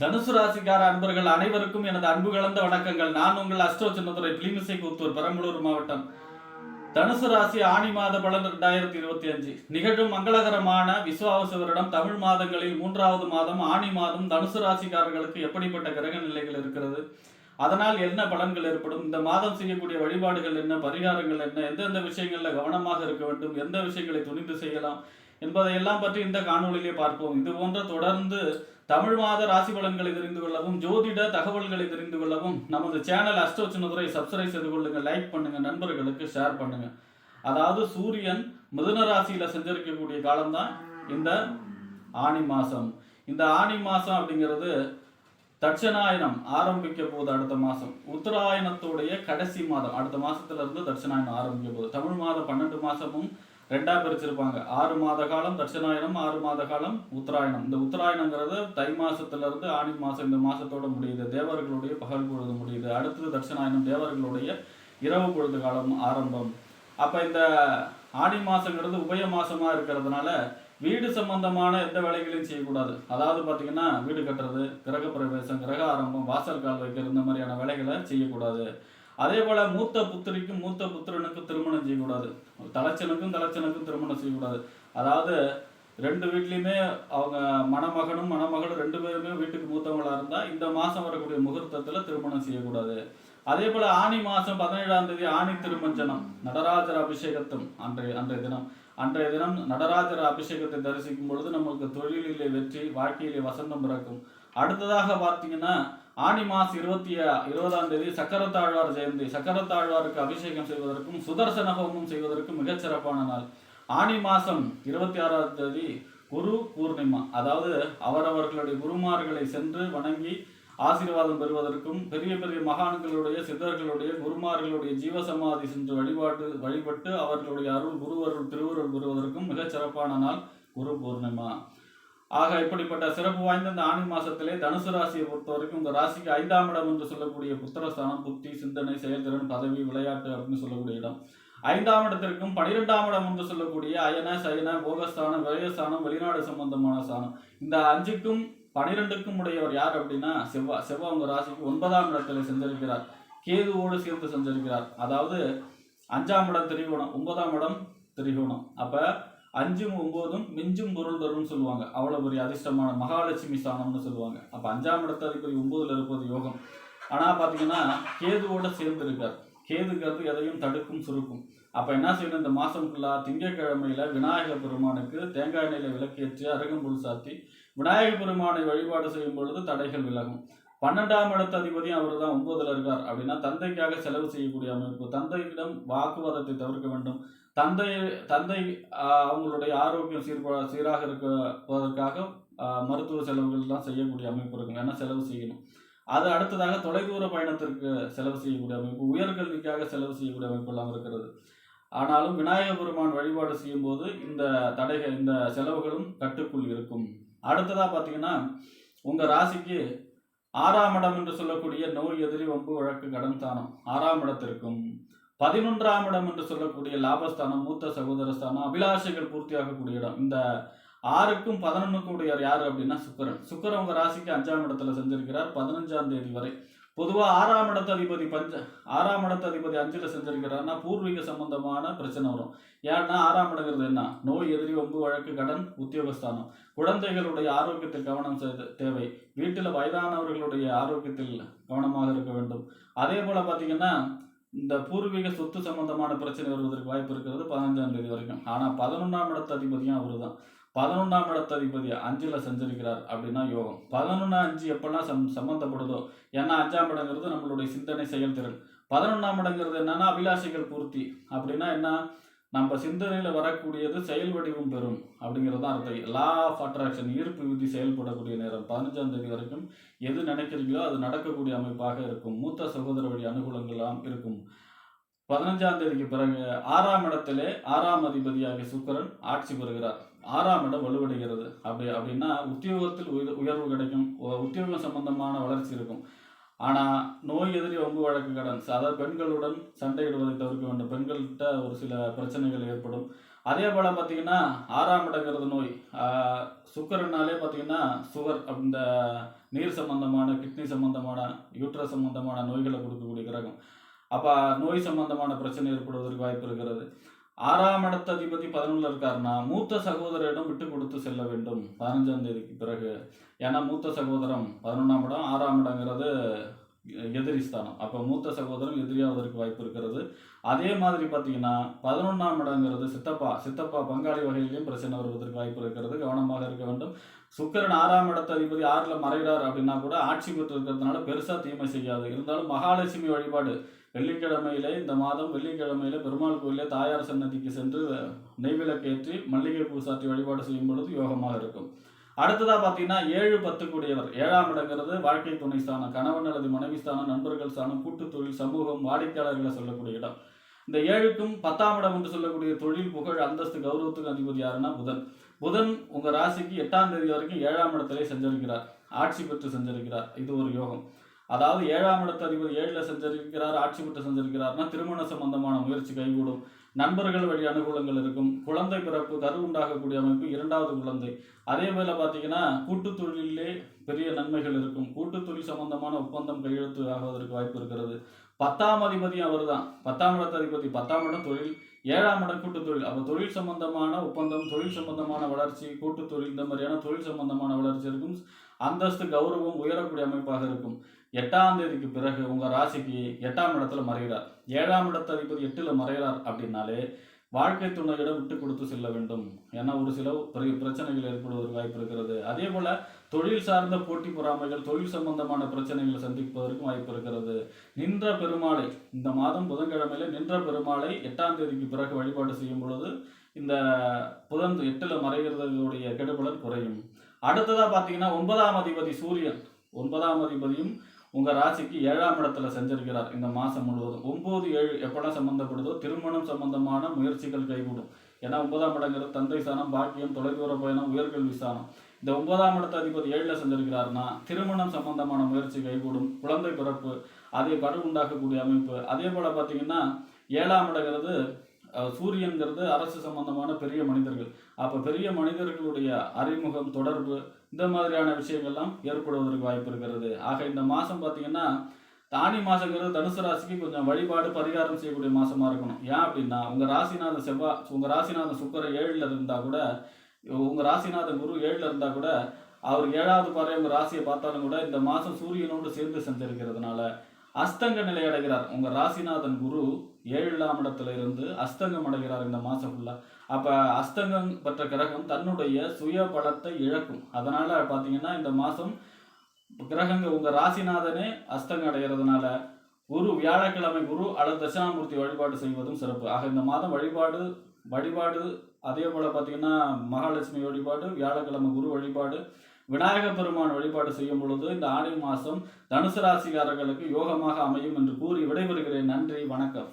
தனுசு ராசிக்கார அன்பர்கள் அனைவருக்கும் எனது அன்பு கலந்த வணக்கங்கள். நான் உங்கள் அஷ்டோ சின்னதுரை பிளிமிசை கூத்தூர் பெரம்பலூர் மாவட்டம். தனுசு ராசி ஆணி மாத பலன் ரெண்டாயிரத்தி இருபத்தி அஞ்சு. நிகழும் மங்களகரமான விசுவாவச வருடம் தமிழ் மாதங்களில் மூன்றாவது மாதம் ஆணி மாதம் தனுசு ராசிக்காரர்களுக்கு எப்படிப்பட்ட கிரக நிலைகள் இருக்கிறது அதனால் என்ன பலன்கள் ஏற்படும் இந்த மாதம் செய்யக்கூடிய வழிபாடுகள் என்ன பரிகாரங்கள் என்ன எந்தெந்த விஷயங்களில் கவனமாக இருக்க வேண்டும் எந்த விஷயங்களை துணிந்து செய்யலாம் என்பதையெல்லாம் பற்றி இந்த காணொளியிலே பார்ப்போம். இது போன்ற தொடர்ந்து தமிழ் மாத ராசி பலன்களை தெரிந்து கொள்ளவும் ஜோதிட தகவல்களை தெரிந்து கொள்ளவும் நமது சேனல் அஷ்டோ சின்னதுரை சப்ஸ்கிரைப் செய்து கொள்ளுங்க லைக் பண்ணுங்க நண்பர்களுக்கு ஷேர் பண்ணுங்க. அதாவது சூரியன் மிதுன ராசியில செஞ்சிருக்கக்கூடிய காலம்தான் இந்த ஆனி மாசம். இந்த ஆனி மாசம் அப்படிங்கிறது தட்சணாயனம் ஆரம்பிக்க போகுது அடுத்த மாசம். உத்தராயணத்துடைய கடைசி மாதம் அடுத்த மாசத்துல இருந்து தட்சணாயனம் ஆரம்பிக்க போகுது. தமிழ் மாதம் பன்னெண்டு மாசமும் ரெண்டாக பிரிச்சிருப்பாங்க. ஆறு மாத காலம் தட்சிணாயனம் ஆறு மாத காலம் உத்தராயணம். இந்த உத்தராயணங்கிறது தை மாதத்துலேருந்து ஆணி மாதம் இந்த மாதத்தோட முடியுது. தேவர்களுடைய பகல் பொழுது முடியுது. அடுத்தது தட்சிணாயனம் தேவர்களுடைய இரவு பொழுது காலம் ஆரம்பம். அப்போ இந்த ஆணி மாதங்கிறது உபய மாதமாக இருக்கிறதுனால வீடு சம்பந்தமான எந்த வேலைகளையும் செய்யக்கூடாது. அதாவது பார்த்தீங்கன்னா வீடு கட்டுறது கிரக பிரவேசம் கிரக ஆரம்பம் வாசல் கால் வைக்கிறது இந்த மாதிரியான வேலைகளை செய்யக்கூடாது. அதே போல மூத்த புத்திரிக்கும் மூத்த புத்திரனுக்கும் திருமணம் செய்யக்கூடாது. தலைச்சனுக்கும் தலைச்சனுக்கும் திருமணம் செய்யக்கூடாது. அதாவது ரெண்டு வீட்லேயுமே அவங்க மணமகனும் மணமகளும் ரெண்டு பேருமே வீட்டுக்கு மூத்தவங்களா இருந்தா இந்த மாசம் வரக்கூடிய முகூர்த்தத்துல திருமணம் செய்யக்கூடாது. அதே போல ஆணி மாசம் பதினேழாம் தேதி ஆணி திருமஞ்சனம் நடராஜர் அபிஷேகத்தும் அன்றைய அன்றைய தினம். அன்றைய தினம் நடராஜர் அபிஷேகத்தை தரிசிக்கும் பொழுது நமக்கு தொழிலிலே வெற்றி வாழ்க்கையிலே வசந்தம் பிறக்கும். அடுத்ததாக பார்த்தீங்கன்னா ஆணி மாசம் இருபத்தி இருபதாம் தேதி சக்கரத்தாழ்வார் ஜெயந்தி. சக்கரத்தாழ்வாருக்கு அபிஷேகம் செய்வதற்கும் சுதர்சன ஹோமம் செய்வதற்கும் மிகச் சிறப்பான நாள். ஆணி மாசம் இருபத்தி ஆறாம் தேதி குரு பூர்ணிமா. அதாவது அவரவர்களுடைய குருமார்களை சென்று வணங்கி ஆசீர்வாதம் பெறுவதற்கும் பெரிய பெரிய மகான்களுடைய சித்தர்களுடைய குருமார்களுடைய ஜீவசமாதி சென்று வழிபாட்டு வழிபட்டு அவர்களுடைய அருள் குருவருள் திருவருள் பெறுவதற்கும் மிகச் சிறப்பான நாள் குரு பூர்ணிமா. ஆக இப்படிப்பட்ட சிறப்பு வாய்ந்த இந்த ஆணி மாசத்திலே தனுசு ராசியை பொறுத்த வரைக்கும் இந்த ராசிக்கு ஐந்தாம் இடம் என்று சொல்லக்கூடிய புத்திரஸ்தானம் புத்தி சிந்தனை செயல்திறன் பதவி விளையாட்டு அப்படின்னு சொல்லக்கூடிய இடம். ஐந்தாம் இடத்திற்கும் பனிரெண்டாம் இடம் என்று சொல்லக்கூடிய அயன சயன போகஸ்தானம் விரயஸ்தானம் வெளிநாடு சம்பந்தமான ஸ்தானம். இந்த அஞ்சுக்கும் பனிரெண்டுக்கும் உடையவர் யார் அப்படின்னா செவ்வா செவ்வா உங்க ராசிக்கு ஒன்பதாம் இடத்துல செஞ்சிருக்கிறார் கேதுவோடு சேர்த்து செஞ்சிருக்கிறார் அதாவது அஞ்சாம் இடம் திரிகோணம் ஒன்பதாம் இடம் திரிகோணம். அப்ப அஞ்சும் ஒன்பதும் மிஞ்சும் பொருள் தரும்னு சொல்லுவாங்க. அவ்வளவு பெரிய அதிர்ஷ்டமான மகாலட்சுமி ஸ்தானம்னு சொல்லுவாங்க. அப்ப அஞ்சாம் இடத்து அதிபதி ஒன்பதுல இருப்பது யோகம். ஆனா பாத்தீங்கன்னா கேதுவோட சேர்ந்து இருக்கார். கேதுங்கிறது எதையும் தடுக்கும் சுருக்கும். அப்ப என்ன செய்யணும்? இந்த மாசம் ஃபுல்லா திங்கட்கிழமையில விநாயகர் பெருமானுக்கு தேங்காய் எண்ணெயில விளக்கேற்றி அருகம்புல் சாத்தி விநாயகர் பெருமானை வழிபாடு செய்யும் பொழுது தடைகள் விலகும். பன்னெண்டாம் இடத்து அதிபதியும் அவர் தான் ஒன்பதுல இருக்கார். அப்படின்னா தந்தைக்காக செலவு செய்யக்கூடிய அமைப்பு. தந்தையிடம் வாக்குவாதத்தை தவிர்க்க வேண்டும். தந்தை தந்தை அவங்களுடைய ஆரோக்கியம் சீர்ப சீராக இருப்பதற்காக ஆஹ், மருத்துவ செலவுகள்லாம் செய்யக்கூடிய அமைப்பு இருக்கும் ஏன்னா செலவு செய்யணும்? அது அடுத்ததாக தொலைதூர பயணத்திற்கு செலவு செய்யக்கூடிய அமைப்பு. உயர்கல்விக்காக செலவு செய்யக்கூடிய அமைப்பு எல்லாம் இருக்கிறது. ஆனாலும் விநாயக பெருமான் வழிபாடு செய்யும் போது இந்த தடைகள் இந்த செலவுகளும் கட்டுக்குள் இருக்கும். அடுத்ததாக பார்த்தீங்கன்னா உங்கள் ராசிக்கு ஆறாம் இடம் என்று சொல்லக்கூடிய நோய் எதிரி வம்பு வழக்கு கடன் ஸ்தானம் ஆறாம் இடத்திற்கும் பதினொன்றாம் இடம் என்று சொல்லக்கூடிய லாபஸ்தானம் மூத்த சகோதர ஸ்தானம் அபிலாஷைகள் பூர்த்தியாகக்கூடிய இடம். இந்த ஆறுக்கும் பதினொன்றுக்கும் உடையவர் யார் அப்படின்னா சுக்கரன். சுக்கரன் உங்க ராசிக்கு அஞ்சாம் இடத்துல செஞ்சிருக்கிறார். பதினஞ்சாம் தேதி வரை பொதுவாக ஆறாம் இடத்து அதிபதி பஞ்ச ஆறாம் இடத்து அதிபதி அஞ்சில் செஞ்சிருக்கிறார்னா பூர்வீக சம்பந்தமான பிரச்சனை வரும். ஏன்னா ஆறாம் இடங்கிறது என்ன? நோய் எதிரி வம்பு வழக்கு கடன் உத்தியோகஸ்தானம். குழந்தைகளுடைய ஆரோக்கியத்தில் கவனம் தேவை. வீட்டில் வயதானவர்களுடைய ஆரோக்கியத்தில் கவனமாக இருக்க வேண்டும். அதே போல் பார்த்தீங்கன்னா இந்த பூர்வீக சொத்து சம்பந்தமான பிரச்சனை வருவதற்கு வாய்ப்பு இருக்கிறது பதினஞ்சாம் தேதி வரைக்கும். ஆனால் பதினொன்றாம் இடத்து அதிபதியும் அவரு தான் பதினொன்றாம் இடத்ததிபதி அஞ்சில் செஞ்சிருக்கிறார் அப்படின்னா யோகம். பதினொன்று அஞ்சு எப்பெல்லாம் சம் சம்மந்தப்படுதோ ஏன்னா அஞ்சாம் இடங்கிறது நம்மளுடைய சிந்தனை செயல்திறன். பதினொன்றாம் இடங்கிறது என்னன்னா அபிலாஷைகள் பூர்த்தி. அப்படின்னா என்ன? நம்ம சிந்தனையில் வரக்கூடியது செயல் வடிவம் பெறும் அப்படிங்கிறது தான் அர்த்தம். லா ஆஃப் அட்ராக்ஷன் ஈர்ப்பு விதி செயல்படக்கூடிய நேரம். பதினஞ்சாம் தேதி வரைக்கும் எது நினைக்கிறீங்களோ அது நடக்கக்கூடிய அமைப்பாக இருக்கும். மூத்த சகோதர வழி அனுகூலங்கள்லாம் இருக்கும். பதினஞ்சாம் தேதிக்கு பிறகு ஆறாம் இடத்திலே ஆறாம் அதிபதியாகிய சுக்கரன் ஆட்சி பெறுகிறார். ஆறாம் இடம் வலுவடைகிறது. அப்படி அப்படின்னா உத்தியோகத்தில் உயர்வு கிடைக்கும். உ- உத்தியோகம் சம்பந்தமான வளர்ச்சி இருக்கும். ஆனால் நோய் எதிரி வம்பு வழக்கு கடன். அதாவது பெண்களுடன் சண்டையிடுவதை தவிர்க்க வேண்டும். பெண்கள்கிட்ட ஒரு சில பிரச்சனைகள் ஏற்படும். அதே போல் பார்த்தீங்கன்னா ஆறாம் இடங்கிறது நோய். சுக்கரனாலே பார்த்தீங்கன்னா சுகர் இந்த நீர் சம்பந்தமான கிட்னி சம்பந்தமான யூட்ரஸ் சம்பந்தமான நோய்களை கொடுக்கக்கூடிய கிரகம். அப்போ நோய் சம்பந்தமான பிரச்சனை ஏற்படுவதற்கு வாய்ப்பு இருக்கிறது. ஆறாம் இடத்த அதிபதி பதினொன்றில் இருக்காருன்னா மூத்த சகோதரரிடம் விட்டு கொடுத்து செல்ல வேண்டும். பதினஞ்சாம் தேதிக்கு பிறகு. ஏன்னா மூத்த சகோதரம் பதினொன்றாம் இடம் ஆறாம் இடங்கிறது எதிரி ஸ்தானம். அப்போ மூத்த சகோதரம் எதிரியாவதற்கு வாய்ப்பு இருக்கிறது. அதே மாதிரி பார்த்தீங்கன்னா பதினொன்றாம் இடங்கிறது சித்தப்பா சித்தப்பா பங்காளி வகையிலையும் பிரச்சனை வருவதற்கு வாய்ப்பு இருக்கிறது. கவனமாக இருக்க வேண்டும். சுக்கிரன் ஆறாம் இடத்த அதிபதி ஆறில் மறைகிறார் அப்படின்னா கூட ஆட்சி பெற்று இருக்கிறதுனால பெருசாக தீமை செய்யாது. இருந்தாலும் மகாலட்சுமி வழிபாடு வெள்ளிக்கிழமையிலே இந்த மாதம் வெள்ளிக்கிழமையில பெருமாள் கோயிலே தாயார் சன்னதிக்கு சென்று நெய்விளக்கேற்றி மல்லிகை பூ சாற்றி வழிபாடு செய்யும் பொழுது யோகமாக இருக்கும். அடுத்ததாக பார்த்தீங்கன்னா ஏழு பத்துக்குடையவர் ஏழாம் இடங்கிறது வாழ்க்கை துணை ஸ்தானம். கணவன் அல்லது மனைவி ஸ்தானம் நண்பர்கள் ஸ்தானம் கூட்டு தொழில் சமூகம் வாடிக்கையாளர்களை சொல்லக்கூடிய இடம். இந்த ஏழுக்கும் பத்தாம் இடம் என்று சொல்லக்கூடிய தொழில் புகழ் அந்தஸ்து கௌரவத்துக்கு அதிபதி யாருன்னா புதன். புதன் உங்கள் ராசிக்கு எட்டாம் தேதி வரைக்கும் ஏழாம் இடத்திலே செஞ்சிருக்கிறார் ஆட்சி பெற்று செஞ்சிருக்கிறார் இது ஒரு யோகம். அதாவது ஏழாம் இடத்து அதிபதி ஏழில் செஞ்சிருக்கிறார் ஆட்சி பெற்று செஞ்சிருக்கிறார்னா திருமண சம்பந்தமான முயற்சி கைகூடும். நண்பர்கள் வழி அனுகூலங்கள் இருக்கும். குழந்தை பிறப்பு கரு உண்டாகக்கூடிய அமைப்பு இரண்டாவது குழந்தை. அதே போல பார்த்தீங்கன்னா கூட்டு தொழிலே பெரிய நன்மைகள் இருக்கும். கூட்டு தொழில் சம்பந்தமான ஒப்பந்தம் கையெழுத்து ஆகுவதற்கு வாய்ப்பு இருக்கிறது. பத்தாம் அதிபதி அவர்தான். பத்தாம் இடத்து அதிபதி. பத்தாம் இடம் தொழில். ஏழாம் இடம் கூட்டு தொழில். அப்போ தொழில் சம்பந்தமான ஒப்பந்தம் தொழில் சம்பந்தமான வளர்ச்சி கூட்டு தொழில் இந்த மாதிரியான தொழில் சம்பந்தமான வளர்ச்சி இருக்கும். அந்தஸ்து கௌரவம் உயரக்கூடிய அமைப்பாக இருக்கும். எட்டாம் தேதிக்கு பிறகு உங்க ராசிக்கு எட்டாம் இடத்துல மறைகிறார். ஏழாம் இடத்து அதிபதி எட்டுல மறைகிறார் அப்படின்னாலே வாழ்க்கை துணையிடம் விட்டு கொடுத்து செல்ல வேண்டும். ஏன்னா ஒரு சில பெரிய பிரச்சனைகள் ஏற்படுவதற்கு வாய்ப்பு இருக்கிறது. அதே போல தொழில் சார்ந்த போட்டி பொறாமைகள் தொழில் சம்பந்தமான பிரச்சனைகளை சந்திப்பதற்கும் வாய்ப்பு இருக்கிறது. நின்ற பெருமாளை இந்த மாதம் புதன்கிழமையில நின்ற பெருமாளை எட்டாம் தேதிக்கு பிறகு வழிபாடு செய்யும் பொழுது இந்த புதன் எட்டுல மறைகிறதுடைய கெடுபலன் குறையும். அடுத்ததா பார்த்தீங்கன்னா ஒன்பதாம் அதிபதி சூரியன். ஒன்பதாம் அதிபதியும் உங்க ராசிக்கு ஏழாம் இடத்துல செஞ்சிருக்கிறார் இந்த மாசம் முழுவதும். ஒன்பது ஏழு எப்பெல்லாம் சம்பந்தப்படுதோ திருமணம் சம்பந்தமான முயற்சிகள் கைகூடும். ஏன்னா ஒன்பதாம் இடங்கிறது தந்தை சாணம் பாக்கியம் தொலைதூர பயணம் உயர்கல்வி சாணம் இந்த ஒன்பதாம் இடத்த அதிபதி ஏழுல செஞ்சிருக்கிறாருன்னா திருமணம் சம்பந்தமான முயற்சி கைகூடும். குழந்தை பிறப்பு அதை கடு உண்டாக்கக்கூடிய அமைப்பு. அதே போல பார்த்தீங்கன்னா ஏழாம் இடங்கிறது சூரியன்கிறது அரசு சம்பந்தமான பெரிய மனிதர்கள். அப்போ பெரிய மனிதர்களுடைய அறிமுகம் தொடர்பு இந்த மாதிரியான விஷயங்கள்லாம் ஏற்படுவதற்கு வாய்ப்பு இருக்கிறது. ஆக இந்த மாதம் பார்த்தீங்கன்னா தானி மாதங்கிறது தனுசு ராசிக்கு கொஞ்சம் வழிபாடு பரிகாரம் செய்யக்கூடிய மாதமாக இருக்கணும். ஏன் அப்படின்னா உங்கள் ராசிநாத செவ்வாய் உங்கள் ராசிநாத சுக்கர ஏழில் இருந்தால் கூட உங்கள் ராசிநாத குரு ஏழில் இருந்தால் கூட அவர் ஏழாவது பாறை உங்கள் ராசியை பார்த்தாலும் கூட இந்த மாதம் சூரியனோடு சேர்ந்து செஞ்சிருக்கிறதுனால அஸ்தங்க நிலை அடைகிறார் உங்க ராசிநாதன் குரு ஏழாம் இடத்துல இருந்து அஸ்தங்கம் அடைகிறார் இந்த மாசம் ஃபுல்லா அப்ப அஸ்தங்கம் பெற்ற கிரகம் தன்னுடைய சுய பலத்தை இழக்கும். அதனால பாத்தீங்கன்னா இந்த மாசம் கிரகங்கள் உங்க ராசிநாதனே அஸ்தங்கம் அடைகிறதுனால குரு வியாழக்கிழமை குரு அல்லது தட்சிணாமூர்த்தி வழிபாடு செய்வதும் சிறப்பு. ஆக இந்த மாதம் வழிபாடு வழிபாடு அதே போல பார்த்தீங்கன்னா மகாலட்சுமி வழிபாடு வியாழக்கிழமை குரு வழிபாடு விநாயக பெருமான் வழிபாடு செய்யும் பொழுது இந்த ஆடி மாதம் தனுசு ராசிக்காரர்களுக்கு யோகமாக அமையும் என்று கூறி விடைபெறுகிறேன். நன்றி வணக்கம்.